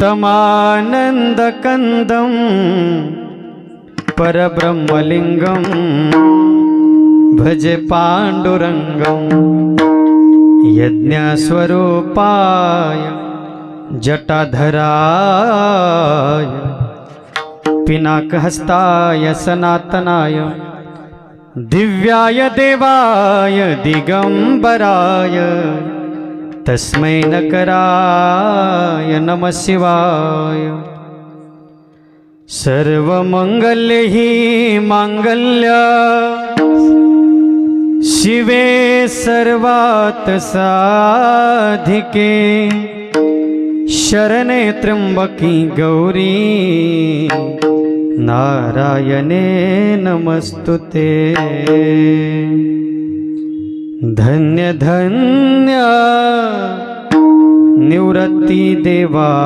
तमानन्दकन्दं परब्रह्मलिङ्गं भजे पाण्डुरङ्गं यज्ञस्वरूपाय जटाधराय पिनाकहस्ताय सनातनाय दिव्याय देवाय दिगम्बराय तस्मै नकराय नमः शिवाय। सर्वमङ्गल्ये हि माङ्गल्य शिवे सर्वात् साधिके शरणे त्र्यम्बकी गौरी नारायणे नमस्तु ते धन्य धन्य मूर्ति देवा।